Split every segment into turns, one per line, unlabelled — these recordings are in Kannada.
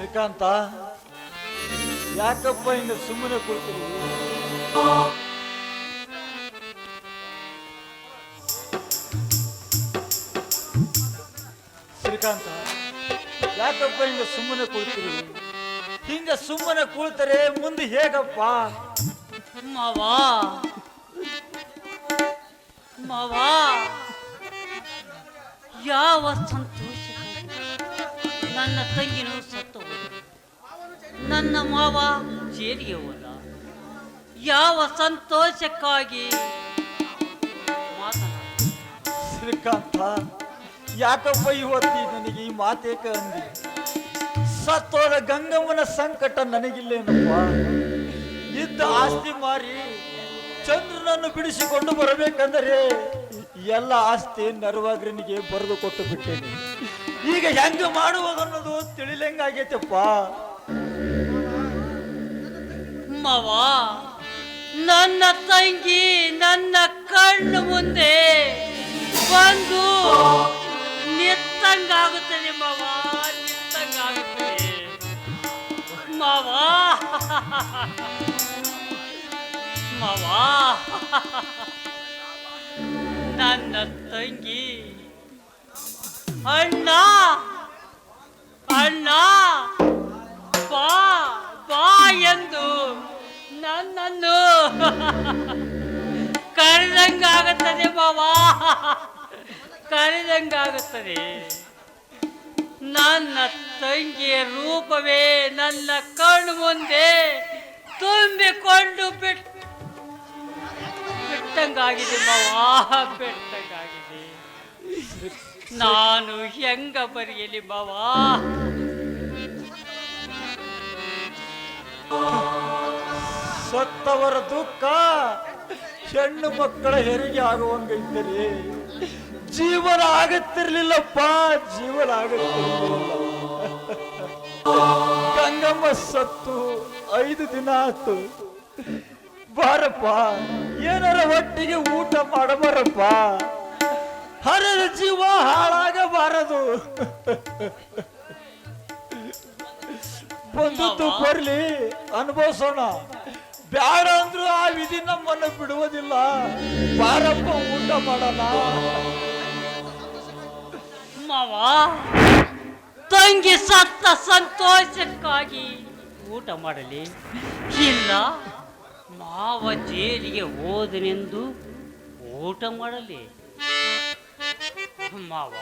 ಶ್ರೀಕಾಂತ, ಯಾಕಪ್ಪ ಹಿಂಗ ಸುಮ್ಮನೆ ಕುಳ್ತೀರಿ ಶ್ರೀಕಾಂತ, ಯಾಕಪ್ಪ ಹಿಂಗ ಸುಮ್ಮನೆ ಕುಳ್ತೀರಿ ಹಿಂಗ ಸುಮ್ಮನೆ ಕೂಳ್ತಾರೆ, ಮುಂದೆ ಹೇಗಪ್ಪ?
ಮಾವ, ಮಾವಾ, ಯಾವ ಸಂತೋಷ. ನನ್ನ ತಂಗಿನೂ ಸತ್ತು ನನ್ನ ಮಾವ ಹೋದ ಯಾವ ಸಂತೋಷಕ್ಕಾಗಿ
ಶ್ರೀಕಾಂತ ಯಾಕಪ್ಪ ಇವತ್ತಿ ನನಗೆ ಈ ಮಾತೇಕ ಅಂದಿ ಸತ್ತೋದ ಗಂಗಮ್ಮನ ಸಂಕಟ ನನಗಿಲ್ಲೇನಪ್ಪ? ಇದ್ದ ಆಸ್ತಿ ಮಾರಿ ಚಂದ್ರನನ್ನು ಬಿಡಿಸಿಕೊಂಡು ಬರಬೇಕಂದರೆ ಎಲ್ಲ ಆಸ್ತಿ ನರವಾಗ್ರನಿಗೆ ಬರೆದು ಕೊಟ್ಟು ಬಿಟ್ಟೇನೆ. ಈಗ ಹೆಂಗ ಮಾಡುವುದನ್ನೋದು ತಿಳಿಲಂಗಾಗೈತಪ್ಪ?
ಮಾವ ನನ್ನ ತಂಗಿ ನನ್ನ ಕಣ್ಣು ಮುಂದೆ ಬಂದು ನಿತ್ತಂಗಾಗುತ್ತದೆ ಮಾವ ನಿತ್ತಂಗಾಗುತ್ತದೆ ಮಾವ ಮಾವ ನನ್ನ ತಂಗಿ, ಅಣ್ಣ ಅಣ್ಣ, ಬಾ ಬಾ ಎಂದು ನನ್ನನ್ನು. ಕರೆದಂಗಾಗುತ್ತದೆ ಬಾಬಾ ಕರೆದಂಗಾಗುತ್ತದೆ. ನನ್ನ ತಂಗಿಯ ರೂಪವೇ ನನ್ನ ಕಣ್ಣು ಮುಂದೆ ತುಂಬಿಕೊಂಡು ಬಿಟ್ಟು ಬಿಟ್ಟಂಗಾಗಿದೆ ಬಾಬಾ ಬಿಟ್ಟಂಗಾಗಿದೆ. ನಾನು ಹೆಂಗ ಬರೆಯಲಿ ಮಾವಾ?
ಸತ್ತವರ ದುಃಖ ಹೆಣ್ಣು ಮಕ್ಕಳ ಹೆರಿಗೆ ಆಗುವಂಗೈತರಿ ಜೀವನ ಆಗತ್ತಿರ್ಲಿಲ್ಲಪ್ಪ, ಜೀವನ ಆಗತ್ತಿರ್ಲಿಲ್ಲ ಗಂಗಮ್ಮ ಸತ್ತು, ಐದು ದಿನ ಆತು. ಬಾರಪ್ಪ, ಏನಾರ ಒಟ್ಟಿಗೆ ಊಟ ಮಾಡಬಾರಪ್ಪ. ಹರದ ಜೀವ ಹಾಳಾಗಬಾರದು. ಬಂದದ್ದು ಬರ್ಲಿ, ಅನುಭವಿಸೋಣ. ಬ್ಯಾಡ ಅಂದ್ರು ಆ ವಿಧಿ ನಮ್ಮನ್ನು ಬಿಡುವುದಿಲ್ಲ. ಬಾರಪ್ಪ, ಊಟ ಮಾಡಲ್ಲ.
ಮಾವ, ತಂಗಿ ಸತ್ತ ಸಂತೋಷಕ್ಕಾಗಿ ಊಟ ಮಾಡಲಿ. ಇಲ್ಲ, ಮಾವ ಜೇಲಿಗೆ ಹೋದನೆಂದು ಊಟ ಮಾಡಲಿ. ಮಾವ,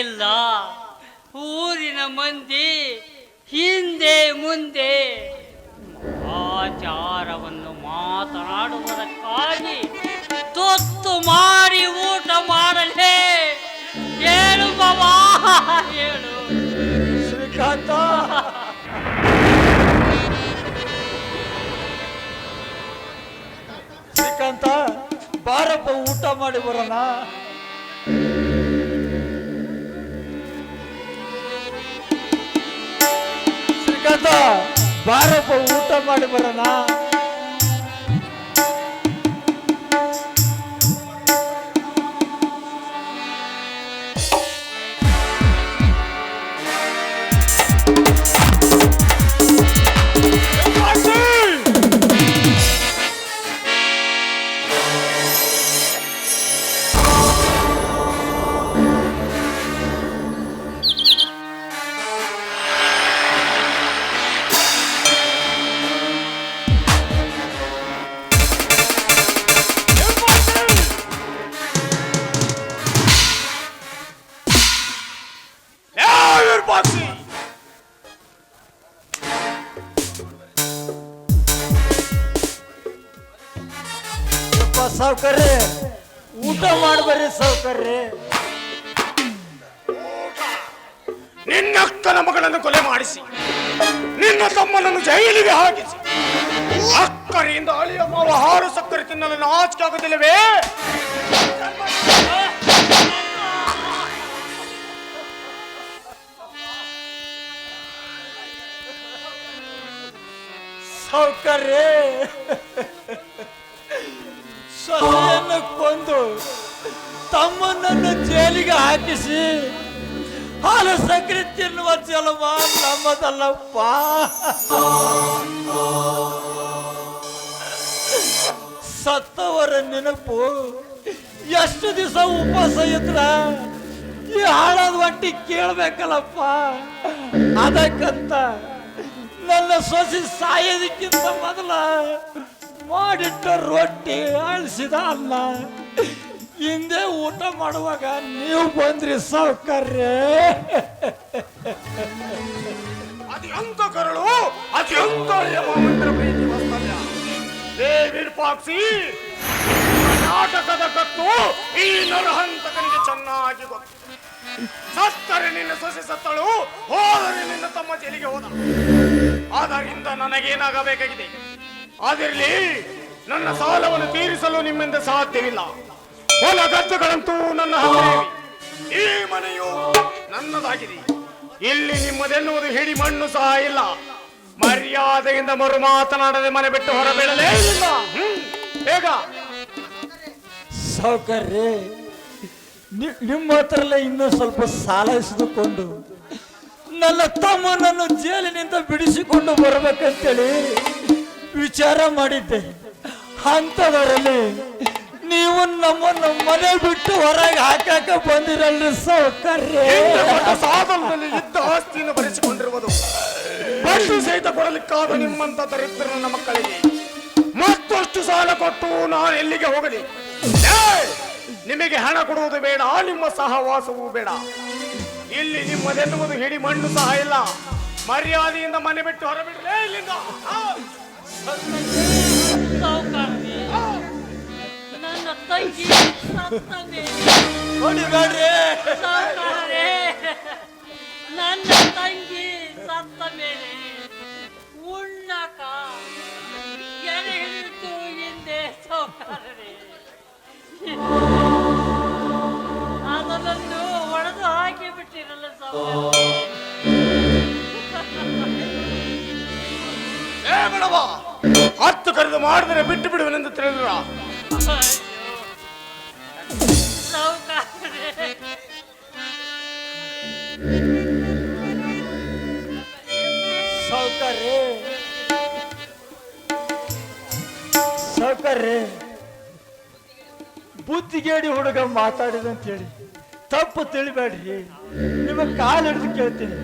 ಇಲ್ಲ, ಊರಿನ ಮಂದಿ ಹಿಂದೆ ಮುಂದೆ ಆಚಾರವನ್ನು ಮಾತನಾಡುವುದಕ್ಕಾಗಿ ತೊತ್ತು ಮಾರಿ ಊಟ ಮಾಡಲೇ ಹೇಳು ಬಾಬಾ ಹೇಳು.
ಶ್ರೀಕಾಂತ. ಶ್ರೀಕಾಂತ, ಬಾರಪ್ಪ ಊಟ ಮಾಡಿ ಬರೋಣ. ಶ್ರೀಕಾಂತ. ಬಾರಪ್ಪ ಊಟ ಮಾಡಿ ಬರೋಣ ಸಾವ್ಕರ್ರಿ. ಊಟ ಮಾಡ್ಬರ್ರಿ ನಿನ್ನ
ಅಕ್ಕನ ಮಗಳನ್ನು ಕೊಲೆ ಮಾಡಿಸಿ ನಿನ್ನ ತಮ್ಮನನ್ನು ಜೈಲಿಗೆ ಹಾಕಿಸಿ ಅಕ್ಕರಿಂದ ಅಳಿಯ ಮಾವ ಹಾರು ಸಕ್ಕರೆ ತಿನ್ನಲು ನಾಚಿಕೆ ಆಗುತ್ತಿಲ್ಲವೇ?
ಸಾವ್ಕರ್ರಿ. ಕೊಂದು ತಮ್ಮನನ್ನು ಜೈಲಿಗೆ ಹಾಕಿಸಿ ಹಾಲು ಸಕ್ಕರೆ ತಿನ್ನುವ ಚಲವ ನಮ್ಮದಲ್ಲಪ್ಪ. ಸತ್ತವರ ನೆನಪು ಎಷ್ಟು ದಿವಸ ಉಪವಾಸ ಇದ್ರ? ಈ ಹಾಳಾದ ಒಟ್ಟಿ ಕೇಳ್ಬೇಕಲ್ಲಪ್ಪ. ಅದಕ್ಕಂತ ನನ್ನ ಸೊಸಿ ಸಾಯೋದಕ್ಕಿಂತ ಮೊದಲ ಮಾಡಿಟ್ಟ ರೊಟ್ಟಿ ಅಳಿಸಿದ ಅಲ್ಲ ಹಿಂದೆ ಊಟ ಮಾಡುವಾಗ ನೀವು ಬಂದ್ರಿ ಸೌಕರ್ಯ
ಅತ್ಯಂತ ಕರಳು, ಅತ್ಯಂತ ಯಮಮಂತ್ರ ಪಾಕ್ಸಿ ನಾಟಕದ ಕತ್ತು ಈ ನರಹಂತಕನಿಗೆ ಚೆನ್ನಾಗಿ ಗೊತ್ತು. ಸತ್ತರೆ ನಿನ್ನ ಸೊಸೆ ಸತ್ತಳು, ಹೋದರೆ ನಿನ್ನ ತಮ್ಮ ಜೈಲಿಗೆ ಹೋದ. ಆದ್ದರಿಂದ ನನಗೇನಾಗಬೇಕಾಗಿದೆ? ಅದಿರಲಿ ನನ್ನ ಸಾಲವನ್ನು ತೀರಿಸಲು ನಿಮ್ಮಿಂದ ಸಾಧ್ಯವಿಲ್ಲ. ಹೊಲ ಗದ್ದೆಗಳಂತೂ ನನ್ನ. ಈ ಮನೆಯು ನನ್ನದಾಗಿದೆ. ಇಲ್ಲಿ ನಿಮ್ಮದೆನ್ನುವುದು ಹಿಡಿ ಮಣ್ಣು ಸಹ ಇಲ್ಲ. ಮರ್ಯಾದೆಯಿಂದ ಮರು ಮಾತನಾಡದೆ ಮನೆ ಬಿಟ್ಟು ಹೊರಬೀಳಲೇ ಇಲ್ಲ. ಬೇಗ.
ಸೌಕರ್ಯ ನಿಮ್ಮ ಹತ್ರಲ್ಲೇ ಇನ್ನೂ ಸ್ವಲ್ಪ ಸಾಲ ಎಸೆದುಕೊಂಡು ನನ್ನ ತಮ್ಮನನ್ನು ಜೈಲಿನಿಂದ ಬಿಡಿಸಿಕೊಂಡು ಬರಬೇಕಂತೇಳಿ ವಿಚಾರ ಮಾಡಿದ್ದೆ. ಅಂಥದರಲ್ಲಿ ನೀವು ನಮ್ಮನ್ನು ಮನೆ ಬಿಟ್ಟು ಹೊರಗೆ ಹಾಕಾಕ ಬಂದಿರಲ್ರಿ ಸೌಕರ್ಯ.
ಸಾಧನದಲ್ಲಿ ಇದ್ದ ಆಸ್ತಿಯನ್ನು ಭರಿಸಿಕೊಂಡಿರುವುದು. ಬಟ್ಟು ಸಹಿತ ಕೊಡಲಿಕ್ಕಾದ ನಿಮ್ಮಂತ ದರಿದ್ರ ನನ್ನ ಮಕ್ಕಳಿಗೆ. ಮತ್ತಷ್ಟು ಸಾಲ ಕೊಟ್ಟು ನಾನು ಎಲ್ಲಿಗೆ ಹೋಗಲಿ! ನಿಮಗೆ ಹಣ ಕೊಡುವುದು ಬೇಡ ನಿಮ್ಮ ಸಹವಾಸವೂ ಬೇಡ. ಇಲ್ಲಿ ನಿಮ್ಮದೆನ್ನುವುದು ಹಿಡಿ ಮಣ್ಣು ಸಹ ಇಲ್ಲ. ಮರ್ಯಾದೆಯಿಂದ ಮನೆ ಬಿಟ್ಟು ಹೊರಬಿಡಲೇ ಇಲ್ಲಿಂದ.
ತಂಗಿ ಸತ್ತ ಮೇಲೆ
ಹೊಡಿಬೇಡ್ರಿ
ಸಾವುಕಾರರೇ, ನನ್ನ ತಂಗಿ ಸತ್ತ ಮೇಲೆ ಉಣ್ಣಕ ಎಲೆ ಹಿಡಿದು ಹಿಂದೆ ಸಾವುಕಾರರೇ ಅದನ್ನು ಒಡೆದು ಹಾಕಿ ಬಿಟ್ಟಿರಲ್ಲ
ಏ ಬಿಡವ ಹತ್ತು ಕರೆದು ಮಾಡಿದರೆ ಬಿಟ್ಟು ಬಿಡುವನೆಂದು ತಿಳಿದ್ರ
ಸೌಕರ್ಯ. ಸೌಕರ್ಯ. ಬುದ್ಧಿಗೇಡಿ ಹುಡುಗ ಮಾತಾಡಿದಂತೇಳಿ ತಪ್ಪು ತಿಳಿಬೇಡ್ರಿ. ನಿಮಗೆ ಕಾಲು ಹಿಡಿದು ಕೇಳ್ತೀನಿ.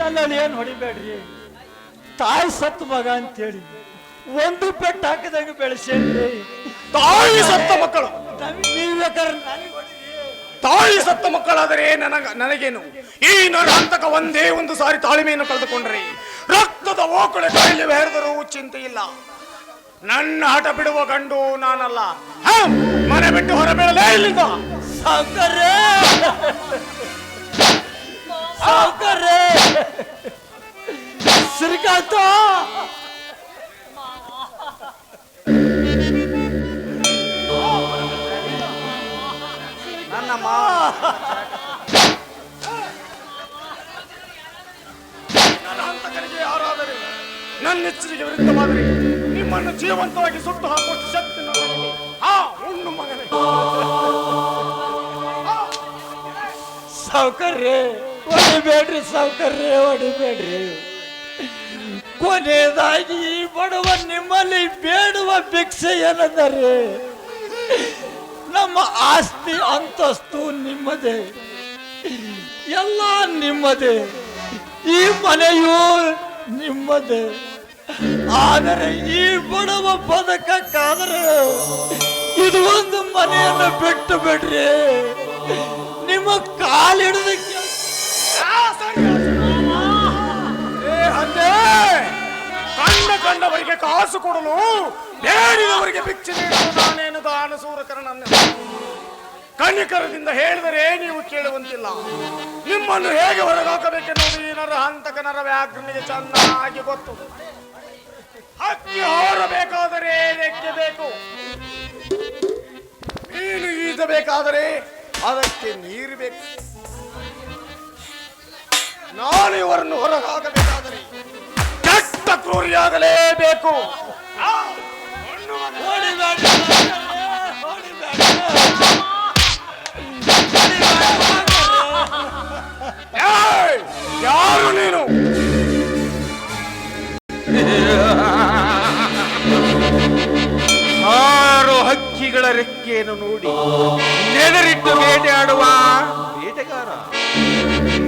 ನನ್ನಲ್ಲಿ ಏನು ಹೊಡಿಬೇಡ್ರಿ? ತಾಯಿ ಸತ್ತು ಮಗ ಅಂತೇಳಿ. ಒಂದು ಪೆಟ್ಟು ಹಾಕಿದಂಗೆ ಬೆಳೆಸೇನ್ರಿ
ತಾಯಿ ಸತ್ತ ಮಕ್ಕಳು.
ನೀವು ಬೇಕಾದ್ರೆ ನನಗೆ
ಸತ್ತ ಮಕ್ಕಳಾದರೆ ನನಗ ನನಗೇನು? ಈ ನರಹಂತಕ ಒಂದೇ ಒಂದು ಸಾರಿ ತಾಳ್ಮೆಯನ್ನು ಕಳೆದುಕೊಂಡ್ರೆ. ರಕ್ತದ ಓಕಳೆ ಕಾಯಿಲೆ ಬೆರೆದರೂ ಚಿಂತೆ ಇಲ್ಲ. ನನ್ನ ಹಠ ಬಿಡುವ ಗಂಡು ನಾನಲ್ಲ. ಮನೆ ಬಿಟ್ಟು ಹೊರಬೀಳಲೇ ಇಲ್ಲಿಂದ!
ಶ್ರೀಕಾಂತ
ನರಹಂತಕನಿಗೆ ಯಾರಾದರೆ ನನ್ನ ಎಚ್ಚರಿಕೆ ವಿರುದ್ಧವಾದರೆ ನಿಮ್ಮನ್ನು ಜೀವಂತವಾಗಿ ಸುಟ್ಟು ಹಾಕುವಷ್ಟು ಶಕ್ತಿ ಆ ಹಾ ಉಣ್ಣು ಮಗನೇ.
ಸೌಕರ್ಯ ಹೊಡಿಬೇಡ್ರಿ ಸೌಕರ್ಯ ಹೊಡಿಬೇಡ್ರಿ. ಕೊನೆಯದಾಗಿ ಈ ಬಡವ ನಿಮ್ಮಲ್ಲಿ ಬೇಡುವ ಭಿಕ್ಷೆ ಏನಂದರೆ ನಮ್ಮ ಆಸ್ತಿ ಅಂತಸ್ತು ನಿಮ್ಮದೇ. ಎಲ್ಲ ನಿಮ್ಮದೇ. ಈ ಮನೆಯೂ ನಿಮ್ಮದೇ. ಆದರೆ ಈ ಬಡವ ಬದಕಕ್ಕಾದರೆ ಇದು ಒಂದು ಮನೆಯನ್ನು ಬಿಟ್ಟು ಬಿಡ್ರಿ. ನಿಮ್ಮ
ಕಾಲಿಡದಕ್ಕೆ ಕಂಡವರಿಗೆ ಕಾಸು ಕೊಡಲು ಬೇಡಿದವರಿಗೆ ಭಿಕ್ಷೆ ನೀಡಲು ನಾನೇನು ದಾನ ಸೂರಕರನನ್ನು ಕಣಿಕರದಿಂದ ಹೇಳಿದರೆ ನೀವು ಕೇಳುವಂತಿಲ್ಲ. ನಿಮ್ಮನ್ನು ಹೇಗೆ ಹೊರಗಾಕಬೇಕೆನ್ನುವುದು ಈ ನರ ಹಂತಕ ನರ ಚೆನ್ನಾಗಿ ಗೊತ್ತು. ಹಕ್ಕಿ ಹಾರಬೇಕಾದರೆ ರೆಕ್ಕೆ ಬೇಕು? ಮೀನು ಈಜಬೇಕಾದರೆ ಅದಕ್ಕೆ ನೀರು ಬೇಕು. ನಾನು ಇವರನ್ನು ಹೊರಗಾಗಬೇಕಾದರೆ ಕೆಟ್ಟ ಕ್ರೂರಿಯಾಗಲೇಬೇಕು. ಯಾರು ನೀನು? ಆರು
ಹಕ್ಕಿಗಳ ರೆಕ್ಕೆಯನ್ನು ನೋಡಿ ನೆದರಿಟ್ಟು ಬೇಟೆಯಾಡುವ. ಬೇಟೆಗಾರ.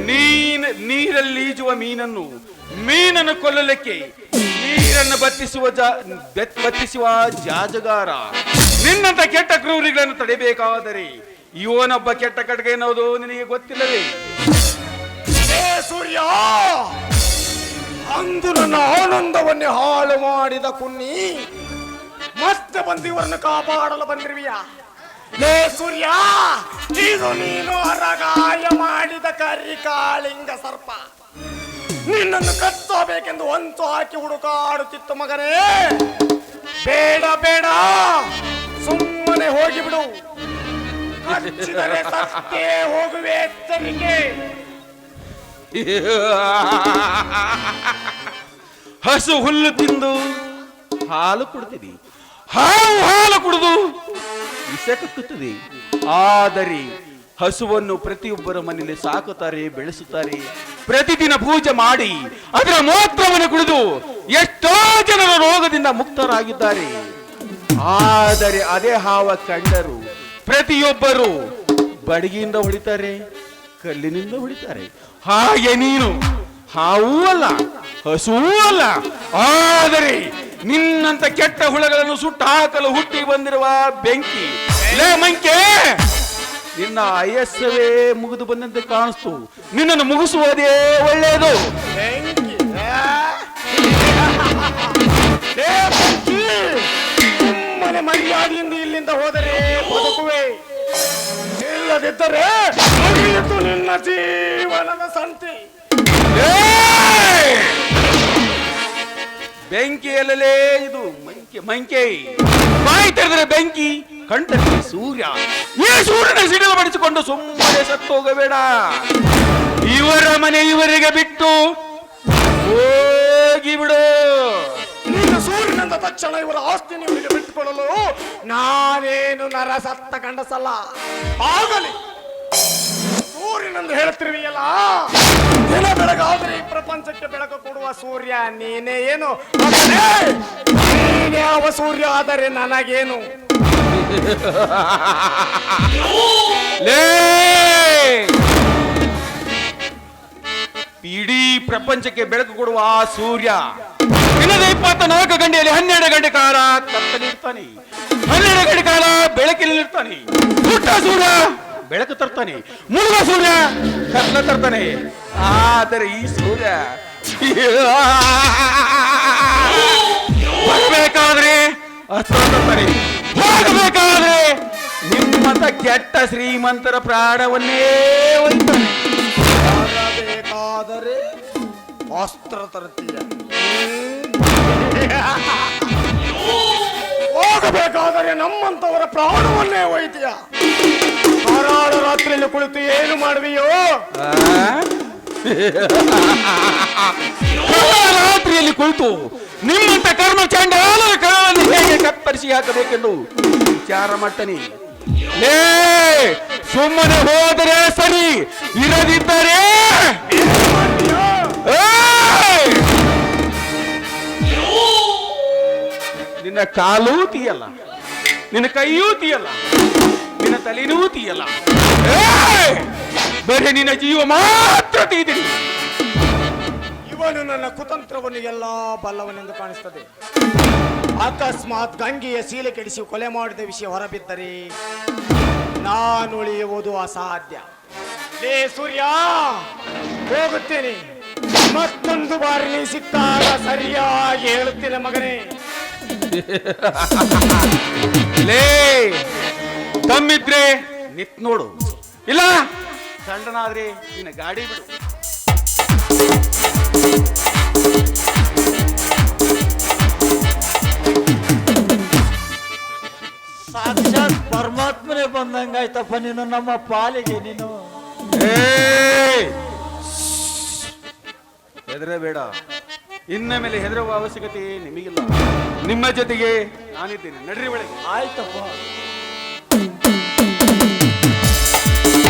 ನೀನ್ ನೀರಲ್ಲಿ ಈಜುವ ಮೀನನ್ನು ಮೀನನ್ನು ಕೊಲ್ಲಲಿಕ್ಕೆ ನೀರನ್ನು ಬತ್ತಿಸುವ ಬತ್ತಿಸುವ ಜಾಜಗಾರ. ನಿನ್ನಂತ ಕೆಟ್ಟ ಕ್ರೂರಿಗಳನ್ನು ತಡೆಯಬೇಕಾದರೆ ಇವನೊಬ್ಬ ಕೆಟ್ಟ ಕಟ್ಗೆ ಎನ್ನುವುದು ನಿನಗೆ ಗೊತ್ತಿಲ್ಲವೇ?
ಸೂರ್ಯ! ಅಂದು ನನ್ನ ಆನಂದವನ್ನೇ ಹಾಳು ಮಾಡಿದ ಕುನ್ನಿ, ಮತ್ತೆ ಬಂದು ಇವರನ್ನು ಕಾಪಾಡಲು ಬಂದಿರುವಿಯ? ಲೇ ಸೂರ್ಯ! ಇದು ನೀನು ಅರಗಾಯ ಮಾಡಿದ ಕರಿ ಕಾಳಿಂಗ ಸರ್ಪ. ನಿನ್ನನ್ನು ಕಟ್ಟಬೇಕೆಂದು ಹೊಂಚು ಹಾಕಿ ಹುಡುಕಾಡುತ್ತಿತ್ತು ಮಗನೇ. ಬೇಡ ಬೇಡ. ಸುಮ್ಮನೆ ಹೋಗಿಬಿಡು. ಹೋಗುವೆ ಎಚ್ಚರಿಕೆ.
ಹಸು ಹುಲ್ಲು ತಿಂದು ಹಾಲು ಕುಡ್ತಿದೆ ಹಾವು ಹಾಲು ಕುಡಿದು ವಿಷ ಕಟ್ಟುತ್ತದೆ ಆದರೆ ಹಸುವನ್ನು ಪ್ರತಿಯೊಬ್ಬರ ಮನೆಯಲ್ಲಿ ಸಾಕುತ್ತಾರೆ, ಬೆಳೆಸುತ್ತಾರೆ. ಪ್ರತಿದಿನ ಪೂಜೆ ಮಾಡಿ ಅದರ ಮೂತ್ರವನ್ನು ಕುಡಿದು ಎಷ್ಟೋ ಜನರ ರೋಗದಿಂದ ಮುಕ್ತರಾಗಿದ್ದಾರೆ. ಆದರೆ ಅದೇ ಹಾವ ಕಂಡರು ಪ್ರತಿಯೊಬ್ಬರು ಬಡಗಿಯಿಂದ ಹೊಡಿತಾರೆ, ಕಲ್ಲಿನಿಂದ ಹೊಡಿತಾರೆ. ಹಾಗೆ ನೀನು ಹಾವೂ ಅಲ್ಲ ಹಸುವೂ ಅಲ್ಲ. ಆದರೆ ನಿನ್ನಂತ ಕೆಟ್ಟ ಹುಳಗಳನ್ನು ಸುಟ್ಟು ಹಾಕಲು ಹುಟ್ಟಿ ಬಂದಿರುವ ಬೆಂಕಿ, ಲೇ ಮಂಕೆ! ನಿನ್ನ ಆಯಸ್ಸವೇ ಮುಗಿದು ಬಂದಂತೆ ಕಾಣಿಸ್ತು. ನಿನ್ನನ್ನು ಮುಗಿಸುವುದೇ ಒಳ್ಳೆಯದು!
ಸುಮ್ಮನೆ ಮರ್ಯಾದೆಯಿಂದ ಇಲ್ಲಿಂದ ಹೋದರೆ ಬದುಕುವೆ. ಇಲ್ಲದಿದ್ದರೆ ಮುಗಿಯಿತು ನಿನ್ನ ಜೀವನದ ಸಂತಿ.
ಬೆಂಕಿ ಬೆಂಕಿಯಲ್ಲಲೇ ಇದು ಮಂಕೆ ಮಂಕೆ. ಬಾಯಿ ತೆರೆದರೆ ಬೆಂಕಿ ಕಂಠಕ್ಕೆ ಸೂರ್ಯ. ಈ ಸೂರ್ಯನ ಸಿಡಿಲು ಬಡಿಸಿಕೊಂಡು ಸುಮ್ಮನೆ ಸತ್ತು ಹೋಗಬೇಡ ಇವರ ಮನೆ ಇವರಿಗೆ ಬಿಟ್ಟು ಹೋಗಿ ಬಿಡು.
ನೀನು ಸೂರ್ಯನಂದ ತಕ್ಷಣ ಇವರ ಆಸ್ತಿ ನಿಮಗೆ ಬಿಟ್ಟುಕೊಳ್ಳಲು ನಾನೇನು ನರ ಸತ್ತ ಗಂಡಸಲ್ಲ. ಆಗಲಿ. ಸೂರ್ಯನಂದು ಹೇಳ್ತಿರ್ವಿಯಲ್ಲ. ದಿನ ಬೆಳಗಾದ್ರೆ ಈ ಪ್ರಪಂಚಕ್ಕೆ ಬೆಳಕು ಕೊಡುವ ಸೂರ್ಯ ನೀನೇ ಏನು? ನೀನೇ ಯಾವ ಸೂರ್ಯ ಆದರೆ ನನಗೇನು?
ಲೇ! ಇಡೀ ಪ್ರಪಂಚಕ್ಕೆ ಬೆಳಕು ಕೊಡುವ ಆ ಸೂರ್ಯ. ದಿನದ ಇಪ್ಪತ್ತ ನಾಲ್ಕು ಗಂಟೆಯಲ್ಲಿ ಹನ್ನೆರಡು ಗಂಟೆ ಕಾಲ ಕತ್ತಲಿರ್ತಾನೆ ಹನ್ನೆರಡು ಗಂಟೆ ಕಾಲ ಬೆಳಕಿನಲ್ಲಿರ್ತಾನೆ ಹುಟ್ಟ ಸೂರ್ಯ, ಬೆಳಕು ತರ್ತಾನೆ. ಮುಳುಗ ಸೂರ್ಯ ಕತ್ಲ ತರ್ತಾನೆ. ಆದರೆ ಈ ಸೂರ್ಯ ಹೋಗಬೇಕಾದ್ರೆ ನಿಮ್ಮಂತ ಕೆಟ್ಟ ಶ್ರೀಮಂತರ ಪ್ರಾಣವನ್ನೇ ಒಯ್ತಾನೆ.
ಬೇಕಾದರೆ ಅಸ್ತ್ರ ತರುತ್ತೀಯ. ಹೋಗಬೇಕಾದರೆ ನಮ್ಮಂತವರ ಪ್ರಾಣವನ್ನೇ ಒಯ್ತೀಯ. ಕರಾಳ ರಾತ್ರಿಯಲ್ಲಿ ಕುಳಿತು ಏನು ಮಾಡುವೆಯೋ?
ರಾತ್ರಿಯಲ್ಲಿ ಕುಳಿತು ನಿಮ್ಮಂತ ಕರ್ಮ ಚಂಡ ಕರವನ್ನು ಹೇಗೆ ಕತ್ತರಿಸಿ ಹಾಕಬೇಕೆಂದು ವಿಚಾರ ಮಾಡ್ತಾನೆ ಲೇ, ಸುಮ್ಮನೆ ಹೋದರೆ ಸರಿ, ಇರದಿದ್ದರೆ! ನಿನ್ನ ಕಾಲೂ ತೀಯಲ್ಲ, ನಿನ್ನ ಕೈಯೂ ತೀಯಲ್ಲ, ನಿನ್ನ ತಲೆನೂ ತೀಯಲ್ಲ! ಬರೀ ನಿನ್ನ ಜೀವ ಮಾತ್ರ ತೀದಿರಿ
ಇವನು ನನ್ನ ಕುತಂತ್ರವನ್ನು ಎಲ್ಲ ಬಲ್ಲವನೆಂದು ಕಾಣಿಸ್ತದೆ. ಅಕಸ್ಮಾತ್ ಗಂಗೆಯ ಸೀಲೆ ಕೆಡಿಸಿ ಕೊಲೆ ಮಾಡಿದ ವಿಷಯ ಹೊರಬಿದ್ದರೆ ನಾನು ಉಳಿಯುವುದು ಅಸಾಧ್ಯ. ಲೇ ಸೂರ್ಯ ಹೋಗುತ್ತೇನೆ. ಮತ್ತೊಂದು ಬಾರಿ ನೀ ಸಿಕ್ಕಾಗ ಸರಿಯಾಗಿ ಹೇಳುತ್ತೇನೆ ಮಗನೇ.
ಲೇ ತಮ್ಮಿದ್ರೆ ನಿತ್ ನೋಡು. ಇಲ್ಲ? ಸಣ್ಣನಾದ್ರೆ ನಿನ್ನ ಗಾಡಿ ಬಿಡು.
ಬಂದಂಗಾಯ್ತಪ್ಪ ನೀನು ನಮ್ಮ ಪಾಲಿಗೆ ನೀನು.
ಹೆದರೇ ಬೇಡ. ಇನ್ನ ಮೇಲೆ ಹೆದರುವ ಅವಶ್ಯಕತೆ ನಿಮಗಿಲ್ಲ. ನಿಮ್ಮ ಜೊತೆಗೆ ನಾನಿದ್ದೇನೆ. ನಡ್ರಿ ಒಳಗೆ.
ಆಯ್ತಪ್ಪ.